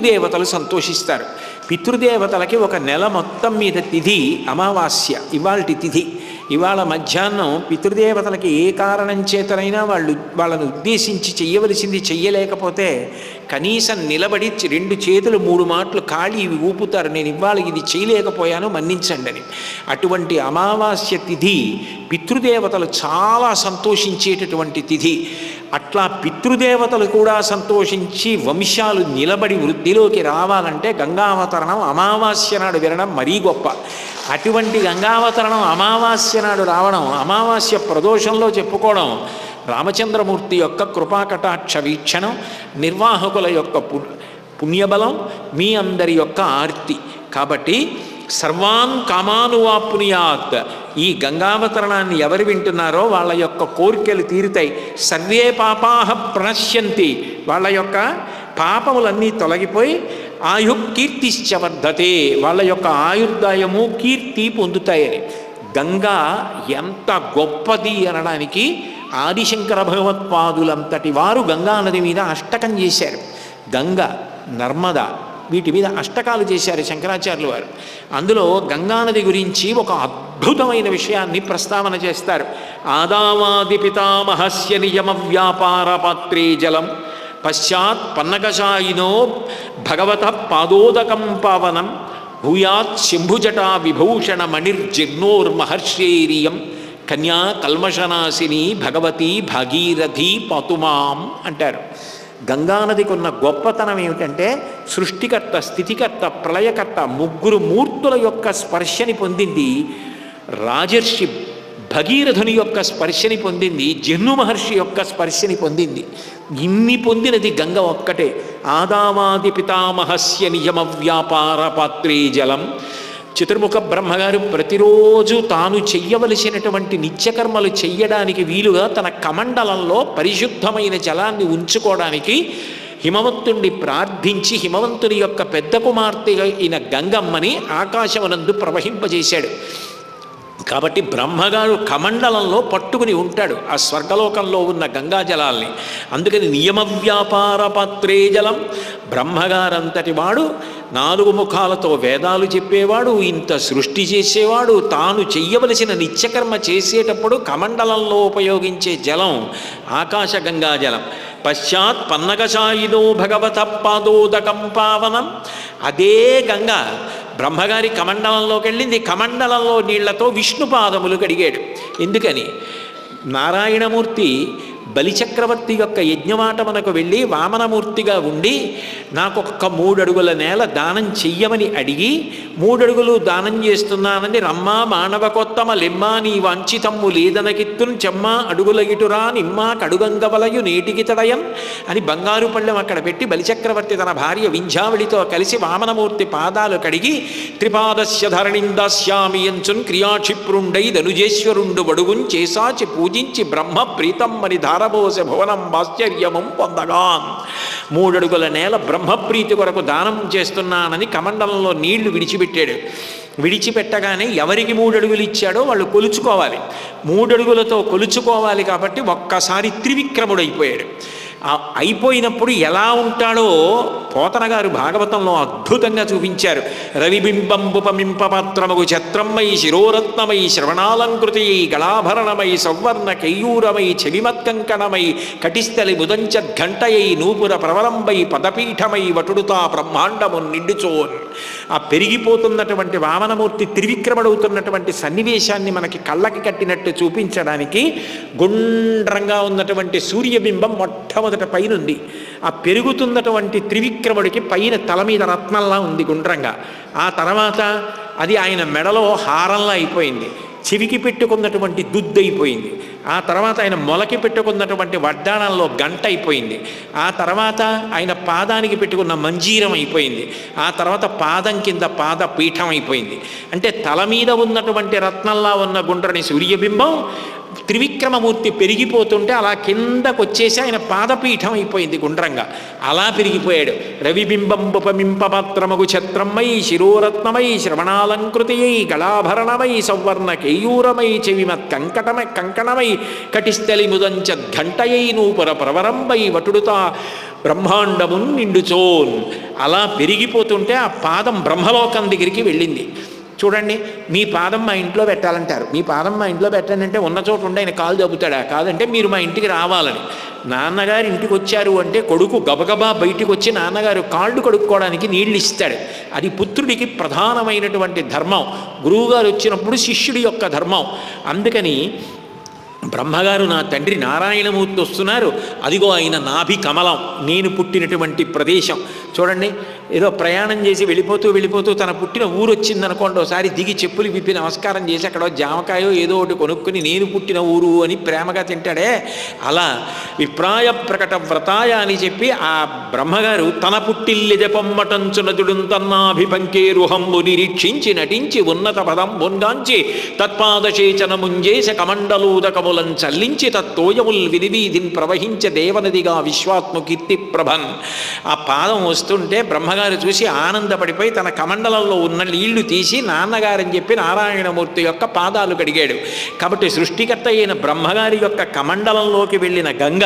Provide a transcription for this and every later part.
పితృదేవతలు సంతోషిస్తారు. పితృదేవతలకి ఒక నెల మొత్తం మీద తిథి అమావాస్య ఇవాల్టి తిథి. ఇవాళ మధ్యాహ్నం పితృదేవతలకి ఏ కారణం చేతనైనా వాళ్ళు వాళ్ళను ఉద్దేశించి చెయ్యవలసింది చెయ్యలేకపోతే కనీసం నిలబడి రెండు చేతులు మూడు మాటలు ఖాళీ ఇవి ఊపుతారు. నేను ఇవాళ ఇది చేయలేకపోయాను మన్నించండి అని. అటువంటి అమావాస్య తిథి పితృదేవతలు చాలా సంతోషించేటటువంటి తిథి. అట్లా పితృదేవతలు కూడా సంతోషించి వంశాలు నిలబడి వృద్ధిలోకి రావాలంటే గంగావతరణం అమావాస్య నాడు వినడం మరీ గొప్ప. అటువంటి గంగావతరణం అమావాస్య నాడు రావడం అమావాస్య ప్రదోషంలో చెప్పుకోవడం రామచంద్రమూర్తి యొక్క కృపాకటాక్ష వీక్షణం నిర్వాహకుల యొక్క పుణ్యబలం మీ అందరి యొక్క ఆర్తి. కాబట్టి సర్వాన్ కామానువాపునియాత్. ఈ గంగావతరణాన్ని ఎవరు వింటున్నారో వాళ్ళ యొక్క కోరికలు తీరుతాయి. సర్వే పాపాహ ప్రణశ్యంతి. వాళ్ళ యొక్క పాపములన్నీ తొలగిపోయి ఆయు కీర్తిశ్చవర్ధతే వాళ్ళ యొక్క ఆయుర్దాయము కీర్తి పొందుతాయని గంగా ఎంత గొప్పది అనడానికి ఆదిశంకర భగవత్పాదులంతటి వారు గంగా నది మీద అష్టకం చేశారు. గంగ నర్మద వీటి మీద అష్టకాలు చేశారు శంకరాచార్యులు వారు. అందులో గంగానది గురించి ఒక అద్భుతమైన విషయాన్ని ప్రస్తావన చేస్తారు. ఆదావాది పితామహస్య నియమ వ్యాపార పాత్రే జలం. పశ్చాత్ పన్నకషాయినో భగవత పాదోదకం పావనం. భూయాత్ శంభుజటా విభూషణ మణిర్జిర్నోర్మహర్షేరియం కన్యా కల్మషనాశిని భగవతి భాగీరథి పాతుమాం అంటారు. గంగానదికి ఉన్న గొప్పతనం ఏమిటంటే సృష్టికర్త స్థితికర్త ప్రళయకర్త ముగ్గురు మూర్తుల యొక్క స్పర్శని పొందింది. రాజర్షి భగీరథుని యొక్క స్పర్శని పొందింది. జన్ను మహర్షి యొక్క స్పర్శని పొందింది. ఇన్ని పొందినది గంగ ఒక్కటే. ఆదావాది పితామహస్య నియమ వ్యాపార పాత్రీ జలం. చతుర్ముఖ బ్రహ్మగారు ప్రతిరోజు తాను చెయ్యవలసినటువంటి నిత్యకర్మలు చెయ్యడానికి వీలుగా తన కమండలంలో పరిశుద్ధమైన జలాన్ని ఉంచుకోవడానికి హిమవంతుణ్ణి ప్రార్థించి హిమవంతుని యొక్క పెద్ద కుమార్తె అయిన గంగమ్మని ఆకాశమునందు ప్రవహింపజేశాడు. కాబట్టి బ్రహ్మగారు కమండలంలో పట్టుకుని ఉంటాడు ఆ స్వర్గలోకంలో ఉన్న గంగా జలాల్ని అందుకని నియమ వ్యాపార పాత్రే జలం బ్రహ్మగారంతటి వాడు నాలుగు ముఖాలతో వేదాలు చెప్పేవాడు ఇంత సృష్టి చేసేవాడు తాను చెయ్యవలసిన నిత్యకర్మ చేసేటప్పుడు కమండలంలో ఉపయోగించే జలం ఆకాశ గంగా జలం పశ్చాత్ పన్నగశాయినో భగవత పాదోదకం పావనం. అదే గంగా బ్రహ్మగారి కమండలంలోకి వెళ్ళింది. కమండలంలో నీళ్ళతో విష్ణు పాదములు కడిగాడు. ఎందుకని? నారాయణమూర్తి బలిచక్రవర్తి యొక్క యజ్ఞమాటమనకు వెళ్ళి వామనమూర్తిగా ఉండి నాకొక్క మూడడుగుల నేల దానం చెయ్యమని అడిగి మూడడుగులు దానం చేస్తున్నానని రమ్మా మానవకొత్తమ లెమ్మా నీ వాంఛితమ్ము లేదనకిత్తున్ చెమ్మా అడుగుల ఇటురా నిమ్మా కడుగంగవలయు నేటికి తడయం అని బంగారు పళ్ళెం అక్కడ పెట్టి బలిచక్రవర్తి తన భార్య వింధ్యావళితో కలిసి వామనమూర్తి పాదాలు కడిగి త్రిపాదస్య ధరణిందాస్యామి ఎంచున్ క్రియాక్షిప్రుండై ధనుజేశ్వరుండు బడుగున్ చేసాచి పూజించి బ్రహ్మ ప్రీతమ్మని ధారబోసె భువనం ఆశ్చర్యమం పొందగాన్ మూడడుగుల నేల బ్రహ్మప్రీతి కొరకు దానం చేస్తున్నానని కమండలంలో నీళ్ళు విడిచిపెట్టాడు. విడిచిపెట్టగానే ఎవరికి మూడడుగులు ఇచ్చాడో వాళ్ళు కొలుచుకోవాలి. మూడడుగులతో కొలుచుకోవాలి కాబట్టి ఒక్కసారి త్రివిక్రముడైపోయాడు. అయిపోయాడు అయిపోయినప్పుడు ఎలా ఉంటాడో పోతన గారు భాగవతంలో అద్భుతంగా చూపించారు. రవిబింబంబుపమింపపాత్రమగు ఛత్రమ్మై శిరోరత్నమై శ్రవణాలంకృతి గళాభరణమై సౌవర్ణ కయ్యూరమై చెవిమత్కంకణమై కటిస్థలి ముదంచద్ఘంటయై నూపుర ప్రవలంబై పదపీఠమై వటుడుతా బ్రహ్మాండము నిండుచోన్. ఆ పెరిగిపోతున్నటువంటి వామనమూర్తి త్రివిక్రమడవుతున్నటువంటి సన్నివేశాన్ని మనకి కళ్ళకి కట్టినట్టు చూపించడానికి గుండ్రంగా ఉన్నటువంటి సూర్యబింబం మొట్టమొదట పైనుంది. ఆ పెరుగుతున్నటువంటి త్రివిక్రముడికి పైన తల మీద రత్నంలా ఉంది గుండ్రంగా. ఆ తర్వాత అది ఆయన మెడలో హారంలా అయిపోయింది. చెవికి పెట్టుకున్నటువంటి దుద్దైపోయింది ఆ తర్వాత ఆయన మొలకి పెట్టుకున్నటువంటి వడ్డాణంలో గంట అయిపోయింది. ఆ తర్వాత ఆయన పాదానికి పెట్టుకున్న మంజీరం అయిపోయింది. ఆ తర్వాత పాదం కింద పాద పీఠం అయిపోయింది. అంటే తల మీద ఉన్నటువంటి రత్నంలా ఉన్న గుండ్రని సూర్యబింబం త్రివిక్రమమూర్తి పెరిగిపోతుంటే అలా కిందకు వచ్చేసి ఆయన పాదపీఠం అయిపోయింది గుండ్రంగా. అలా పెరిగిపోయాడు. రవిబింబంబుపమింపమాత్రమగు ఛత్రమై శిరోరత్నమై శ్రవణాలంకృతియై గళాభరణమై సౌవర్ణ కేయూరమై చెవిమత్ కంకటమై కంకణమై కటిస్థలి ముదంచ ఘంటయై నూపుర ప్రవరంబై వటుడుతా బ్రహ్మాండమున్ నిండుచోన్. అలా పెరిగిపోతుంటే ఆ పాదం బ్రహ్మలోకం దగ్గరికి వెళ్ళింది. చూడండి మీ పాదం మా ఇంట్లో పెట్టాలంటారు. మీ పాదం మా ఇంట్లో పెట్టండి ఉన్న చోటు ఉండి ఆయన కాలు దబ్బుతాడా కాదంటే మీరు మా ఇంటికి రావాలని. నాన్నగారు ఇంటికి వచ్చారు అంటే కొడుకు గబగబా బయటికి వచ్చి నాన్నగారు కాళ్ళు కడుక్కోవడానికి నీళ్ళు ఇస్తాడు. అది పుత్రుడికి ప్రధానమైనటువంటి ధర్మం. గురువుగారు వచ్చినప్పుడు శిష్యుడి యొక్క ధర్మం. అందుకని బ్రహ్మగారు నా తండ్రి నారాయణమూర్తి వస్తున్నారు. అదిగో ఆయన నాభి కమలం నేను పుట్టినటువంటి ప్రదేశం. చూడండి ఏదో ప్రయాణం చేసి వెళ్ళిపోతూ వెళ్ళిపోతూ తన పుట్టిన ఊరు వచ్చిందనుకోండి ఒకసారి దిగి చెప్పులు విప్పి నమస్కారం చేసి అక్కడ జామకాయో ఏదో ఒకటి కొనుక్కుని నేను పుట్టిన ఊరు అని ప్రేమగా తింటాడే అలా విప్రాయ ప్రకట వ్రతాయ అని చెప్పి ఆ బ్రహ్మగారు తన పుట్టిల్లిద పొమ్మటంచునదుడున్ తన్నాభిపంకేరుహంబు నిరీక్షించి నటించి ఉన్నత పదం బొన్గాంచి తత్పాదశేచన ముంజేశ కమండలూదకములం చల్లించి తత్తోయముల్ వినివీధిన్ ప్రవహించ దేవనదిగా విశ్వాత్మ కీర్తి ప్రభన్ ఆ పాదం వస్తుంటే బ్రహ్మగారు చూసి ఆనందపడిపోయి తన కమండలంలో ఉన్న నీళ్ళు తీసి నాన్నగారని చెప్పి నారాయణమూర్తి యొక్క పాదాలు కడిగాడు. కాబట్టి సృష్టికర్త అయిన బ్రహ్మగారి యొక్క కమండలంలోకి వెళ్ళిన గంగ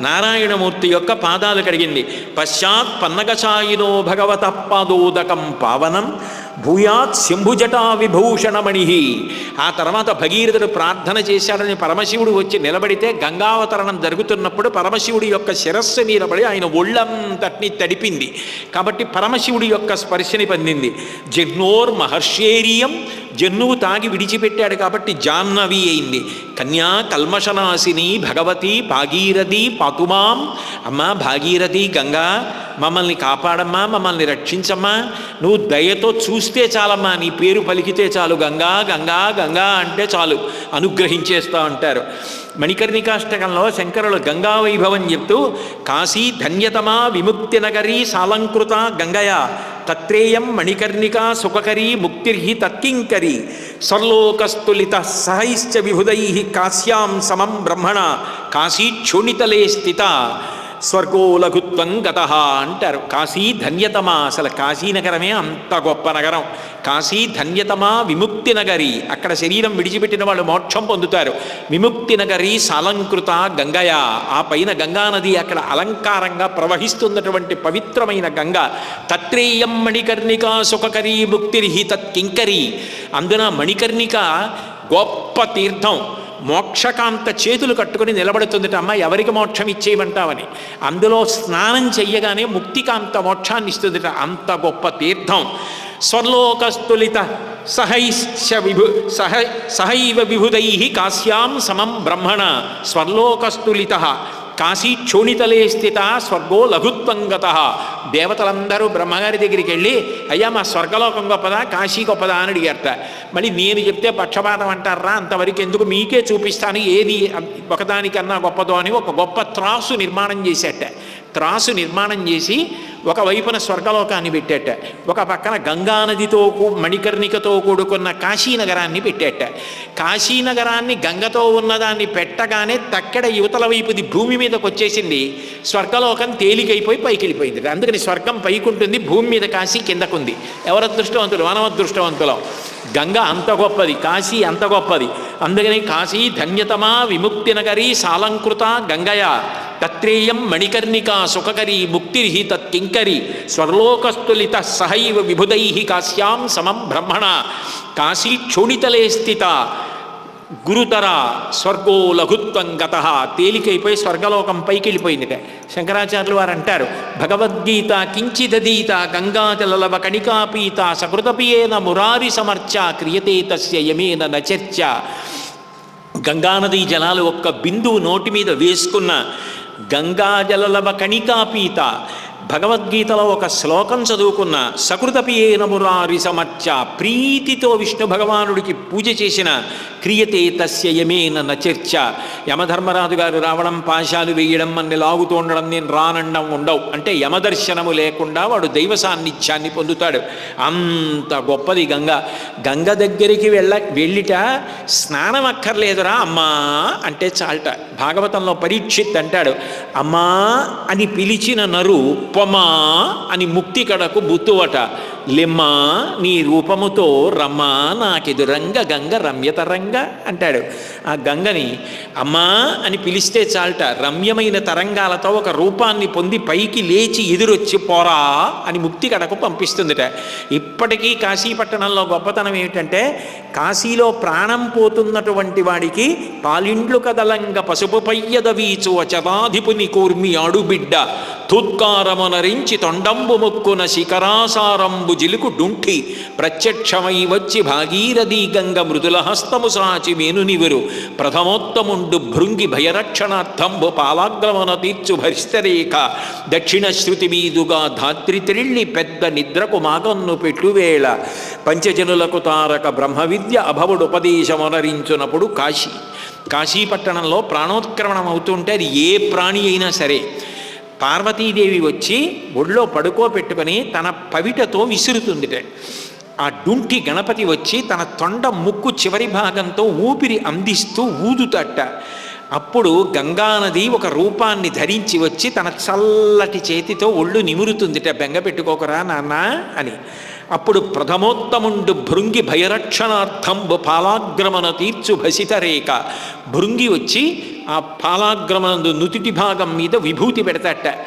నారాయణమూర్తి యొక్క పాదాలు కడిగింది. పశ్చాత్ పన్నగచాయినో భగవత పాదోదకం పావనం భూయాత్ శంభుజటా విభూషణమణి. ఆ తర్వాత భగీరథుడు ప్రార్థన చేశాడని పరమశివుడు వచ్చి నిలబడితే గంగావతరణం జరుగుతున్నప్పుడు పరమశివుడి యొక్క శిరస్సు నిలబడి ఆయన ఒళ్ళంతటిని తడిపింది. కాబట్టి పరమశివుడి యొక్క స్పర్శని పొందింది. జగ్నోర్ మహర్షేరియం జన్నువు తాగి విడిచిపెట్టాడు కాబట్టి జాహ్నవి అయింది. కన్యా కల్మషనాశిని భగవతి భాగీరథి పాతుమాం. అమ్మా భాగీరథి గంగా మమ్మల్ని కాపాడమ్మా మమ్మల్ని రక్షించమ్మా. నువ్వు దయతో చూస్తే చాలమ్మా నీ పేరు పలికితే చాలు. గంగా గంగా గంగా అంటే చాలు. అనుగ్రహించేస్తా అంటారు. మణికర్ణికాష్టకంలో శంకరులు గంగా వైభవం చెప్తూ కాశీ ధన్యతమా విముక్తి నగరీ సాలంకృత గంగయ. తత్రేయం మణికర్ణిక సుఖకరీ ముక్తిర్హి తత్కింకరీ. సర్లోకస్తులిత సహైశ్చ విభుదై కాశ్యాం సమం బ్రహ్మణ కాశీక్షుణితలే స్థిత స్వర్గోలఘుత్వం గత అంటారు. కాశీ ధన్యతమా అసలు కాశీనగరమే అంత గొప్ప నగరం. కాశీ ధన్యతమా విముక్తి నగరి. అక్కడ శరీరం విడిచిపెట్టిన వాళ్ళు మోక్షం పొందుతారు. విముక్తి నగరి సాలంకృత గంగయ. ఆ పైన గంగానది అక్కడ అలంకారంగా ప్రవహిస్తున్నటువంటి పవిత్రమైన గంగ. తత్రేయం మణికర్ణిక సుఖకరీ ముక్తిర్హి తత్కింకరి. అందున మణికర్ణిక గొప్ప తీర్థం. మోక్షకాంత చేతులు కట్టుకొని నిలబడుతుందట అమ్మ ఎవరికి మోక్షం ఇచ్చేయమంటావని? అందులో స్నానం చెయ్యగానే ముక్తికాంత మోక్షాన్ని ఇస్తుందిట అంత గొప్ప తీర్థం. స్వర్లోకస్తులిత సహైశ్చ విభు సహ సహైవ విభుదై కాశ్యాం సమం బ్రహ్మణ. స్వర్లోకస్తులిత కాశీ క్షోణితలే స్థిత స్వర్గో లఘుత్వంగత. దేవతలందరూ బ్రహ్మగారి దగ్గరికి వెళ్ళి అయ్యా మా స్వర్గలోకం గొప్పదా కాశీ గొప్పదా అని అడిగారట. మళ్ళీ నేను చెప్తే పక్షపాతం అంటారా? అంతవరకు ఎందుకు మీకే చూపిస్తాను? ఏది ఒకదానికన్నా గొప్పదో అని ఒక గొప్ప త్రాసు నిర్మాణం చేసేట. త్రాసు నిర్మాణం చేసి ఒక వైపున స్వర్గలోకాన్ని పెట్టేట ఒక పక్కన గంగానదితో మణికర్ణికతో కూడుకున్న కాశీనగరాన్ని పెట్టేట. కాశీనగరాన్ని గంగతో ఉన్నదాన్ని పెట్టగానే తక్కడ యువతల వైపుది భూమి మీదకి వచ్చేసింది స్వర్గలోకం తేలికైపోయి పైకి వెళ్ళిపోయింది అందుకని స్వర్గం పైకి ఉంటుంది భూమి మీద కాశీ కిందకుంది. ఎవరు అదృష్టవంతులు? మనం అదృష్టవంతులం. గంగ అంత గొప్పది కాశీ అంత గొప్పది. అందుకని కాశీ ధన్యతమా విముక్తి నగరీ సాలంకృత గంగయ. తత్రేయం మణికర్ణిక సుఖకరీ ముక్తిర్హి తత్కింకరి స్వర్లోకస్తులిత సహైవ విభుదై కాశ్యాం సమం బ్రహ్మణ కాశీ క్షోణితలే స్థిత గురుతర స్వర్గో లఘుత్వం గత. తేలికైపోయి స్వర్గలోకం పైకి వెళ్ళిపోయిందిట శంకరాచార్యులు వారు అంటారు భగవద్గీత కించిదీత గంగాజలవ కణికాపీత సకృతపియేన మురారి సమర్చ క్రియతే తస్య యమేన నచర్చ గంగానదీ జలాలు ఒక్క బిందువు నోటి మీద వేసుకున్న గంగాజలవ కణికాపీత భగవద్గీతలో ఒక శ్లోకం చదువుకున్న సకృతపి సమర్చ ప్రీతితో విష్ణు భగవానుడికి పూజ చేసిన క్రియతే తస్య యమేన నచర్చ యమధర్మరాజు గారు రావడం పాశాలు వేయడం అన్ని లాగుతూ ఉండడం నేను రానండం ఉండవు. అంటే యమదర్శనము లేకుండా వాడు దైవ సాన్నిధ్యాన్ని పొందుతాడు. అంత గొప్పది గంగ. గంగ దగ్గరికి వెళ్ళ వెళ్ళిట స్నానం అక్కర్లేదురా అమ్మా అంటే చాలట. భాగవతంలో పరీక్షిత్ అంటాడు. అమ్మా అని పిలిచిన నరు పొమా అని ముక్తి కడకు బుత్తువట. లెమ్మా నీ రూపముతో రమ్మా నాకెదురంగ గంగ రమ్యతరంగ అంటాడు. ఆ గంగని అమ్మా అని పిలిస్తే చాలట. రమ్యమైన తరంగాలతో ఒక రూపాన్ని పొంది పైకి లేచి ఎదురొచ్చి పోరా అని ముక్తి కడకు పంపిస్తుందిట. ఇప్పటికీ కాశీపట్టణంలో గొప్పతనం ఏమిటంటే కాశీలో ప్రాణం పోతున్నటువంటి వాడికి పాలిండ్లు కదలంగ పసుపు పయ్యద వీచు చదాధిపుని కూర్మి ఆడుబిడ్డ. తూత్కారమునరించి తొండంబు ముక్కున శిఖరాసారంబు జిలుకు డుంఠి ప్రత్యక్షమై వచ్చి భాగీరథీ గంగ మృదుల హస్తము సాచి మేనునివురు. ప్రథమోత్తముండు భృంగి భయరక్షణార్థంబు పాలాగ్రమన తీర్చు భరిస్తరేఖ దక్షిణ శృతి మీదుగా ధాత్రి త్రిళ్ళి పెద్ద నిద్రకు మాగన్ను పెట్టువేళ. పంచజనులకు తారక బ్రహ్మ విద్య అభవుడుపదేశమునరించునప్పుడు కాశీ. కాశీపట్టణంలో ప్రాణోత్క్రమణం అవుతుంటే అది ఏ ప్రాణి అయినా సరే. పార్వతీదేవి వచ్చి ఒళ్ళో పడుకోబెట్టుకొని తన పవిటతో విసురుతుందిట. ఆ డుంటి గణపతి వచ్చి తన తొండ ముక్కు చివరి భాగంతో ఊపిరి అందిస్తూ ఊదుతట. అప్పుడు గంగానది ఒక రూపాన్ని ధరించి వచ్చి తన చల్లటి చేతితో ఒళ్ళు నిమురుతుందిట. బెంగ పెట్టుకోకరా నాన్న అని. అప్పుడు ప్రథమోత్తముండు భృంగి భయరక్షణార్థంబు పాలాగ్రమణ తీర్చు భసిత రేఖ. భృంగి వచ్చి ఆ పాలాగ్రమనందు నుతిటి భాగం మీద విభూతి పెడతాట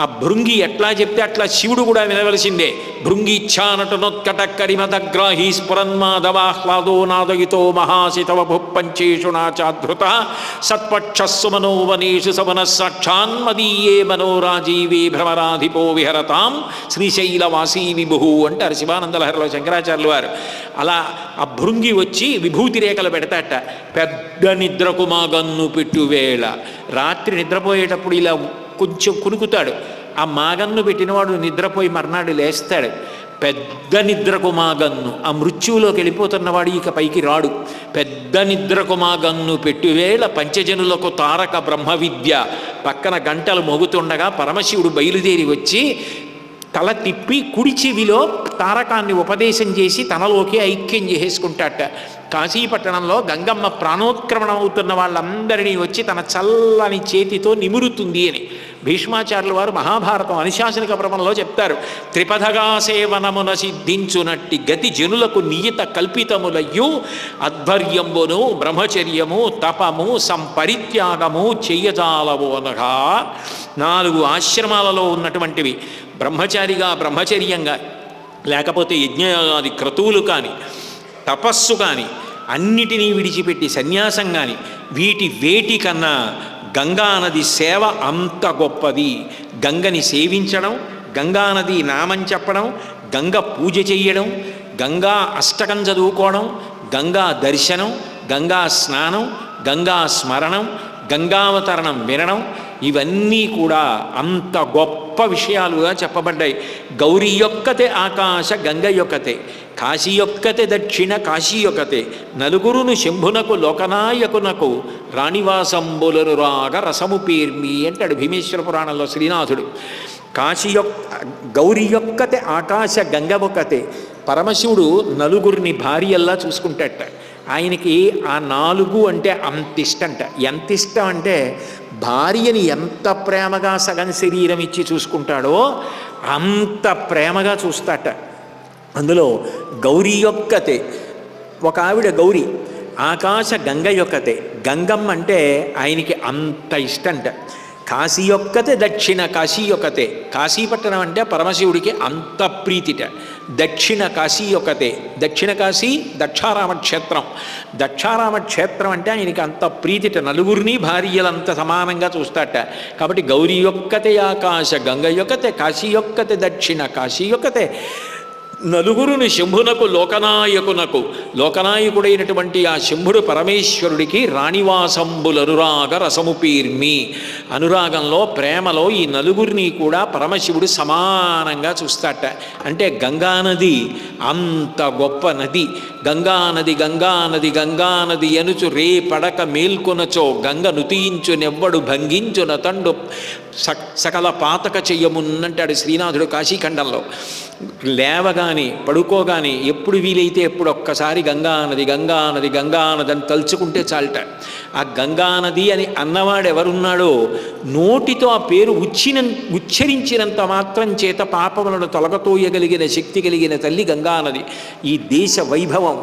ఆ భృంగి ఎట్లా చెప్తే అట్లా శివుడు కూడా వినవలసిందే. భృంగి ఇచ్చానటనొత్కటక్కరిమదగ్రాహీ స్ఫురన్మాధవాహ్లాదో నాదయుతో మహాసితవ భుప్పంచేషు నాచాధృత సత్పక్షస్సు మనోవనేషు సమన సాక్షాన్మదీయే మనోరాజీవే భ్రమరాధిపో విహరతాం. శ్రీశైలవాసీ విభు అంటారు శివానందలహరిలో శంకరాచార్యులు వారు. అలా ఆ భృంగి వచ్చి విభూతి రేఖలు పెడతాట. పెద్ద నిద్రకు మా గన్ను పెట్టువేళ. రాత్రి నిద్రపోయేటప్పుడు ఇలా కొంచెం కునుకుతాడు. ఆ మాగన్ను పెట్టినవాడు నిద్రపోయి మర్నాడు లేస్తాడు. పెద్ద నిద్రకు మాగన్ను ఆ మృత్యువులోకి వెళ్ళిపోతున్నవాడు ఇక పైకి రాడు. పెద్ద నిద్రకు మాగన్ను పెట్టువేళ పంచజనులకు తారక బ్రహ్మ విద్య పక్కన గంటలు మోగుతుండగా పరమశివుడు బయలుదేరి వచ్చి తల తిప్పి కుడి చెవిలో తారకాన్ని ఉపదేశం చేసి తనలోకి ఐక్యం చేసుకుంటాట కాశీపట్టణంలో గంగమ్మ ప్రాణోత్క్రమణం అవుతున్న వాళ్ళందరినీ వచ్చి తన చల్లని చేతితో నిమురుతుంది అని భీష్మాచార్యుల వారు మహాభారతం అనుశాసనిక భ్రమంలో చెప్తారు. త్రిపథగా సేవనమున సిద్ధించునట్టి గతి జనులకు నియత కల్పితములయ్యు అధ్వర్యంబును బ్రహ్మచర్యము తపము సంపరిత్యాగము చెయ్యజాలవు అనగా నాలుగు ఆశ్రమాలలో ఉన్నటువంటివి. బ్రహ్మచారిగా బ్రహ్మచర్యంగా లేకపోతే యజ్ఞయాగాది క్రతువులు కానీ తపస్సు కానీ అన్నిటినీ విడిచిపెట్టి సన్యాసం కానీ వీటి వేటి కన్నా గంగానది సేవ అంత గొప్పది. గంగని సేవించడం గంగానది నామం చెప్పడం గంగ పూజ చేయడం గంగా అష్టకం చదువుకోవడం గంగా దర్శనం గంగా స్నానం గంగా స్మరణం గంగావతరణం వినడం ఇవన్నీ కూడా అంత గొప్ప విషయాలుగా చెప్పబడ్డాయి. గౌరీ యొక్కతే ఆకాశ గంగ యొక్కతే కాశీ యొక్కతే దక్షిణ కాశీ యొక్కతే నలుగురును శంభునకు లోకనాయకునకు రాణివాసంబులను రాగ రసము పేర్మి అంటాడు భీమేశ్వర పురాణంలో శ్రీనాథుడు. కాశీ యొక్క గౌరీ యొక్కతే ఆకాశ గంగ ఒక్కతే పరమశివుడు నలుగురిని భార్యల్లా చూసుకుంటాట. ఆయనకి ఆ నాలుగు అంటే అంత ఇష్టంట. ఎంత ఇష్టం అంటే భార్యని ఎంత ప్రేమగా సగం శరీరం ఇచ్చి చూసుకుంటాడో అంత ప్రేమగా చూస్తాట. అందులో గౌరీ యొక్కతే ఒక ఆవిడ గౌరీ ఆకాశ గంగ యొక్కతే గంగమ్మ అంటే ఆయనకి అంత ఇష్టంట. కాశీ యొక్కతే దక్షిణ కాశీ యొక్కతే కాశీపట్టణం అంటే పరమశివుడికి అంత ప్రీతిట. దక్షిణ కాశీ యొక్కతే దక్షిణ కాశీ దక్షారామ క్షేత్రం దక్షారామ క్షేత్రం అంటే ఆయనకి అంత ప్రీతిట నలుగురిని భార్యలంత సమానంగా చూస్తాట. కాబట్టి గౌరీ యొక్కతే ఆకాశ గంగ యొక్కతే కాశీ యొక్కతే దక్షిణ కాశీ యొక్కతే నలుగురుని శంభునకు లోకనాయకునకు లోకనాయకుడైనటువంటి ఆ శంభుడు పరమేశ్వరుడికి రాణివాసంబుల అనురాగ రసము పీర్మి అనురాగంలో ప్రేమలో ఈ నలుగురిని కూడా పరమశివుడు సమానంగా చూస్తాట అంటే గంగానది అంత గొప్ప నది. గంగానది గంగానది గంగానది ఎనుచు రే పడక మేల్కొనచో గంగ నుతియించునెవ్వడు భంగించున తండు సకల పాతక చెయ్యమున్నంటాడు శ్రీనాథుడు కాశీఖండంలో. లేవగాని పడుకోగాని ఎప్పుడు వీలైతే ఎప్పుడు ఒక్కసారి గంగానది గంగానది గంగానది అని తలుచుకుంటే చాలట. ఆ గంగా నది అని అన్నవాడు ఎవరున్నాడో నోటితో ఆ పేరు ఉచ్చిన ఉచ్చరించినంత మాత్రం చేత పాపములను తొలగతోయగలిగిన శక్తి కలిగిన తల్లి గంగానది ఈ దేశ వైభవం.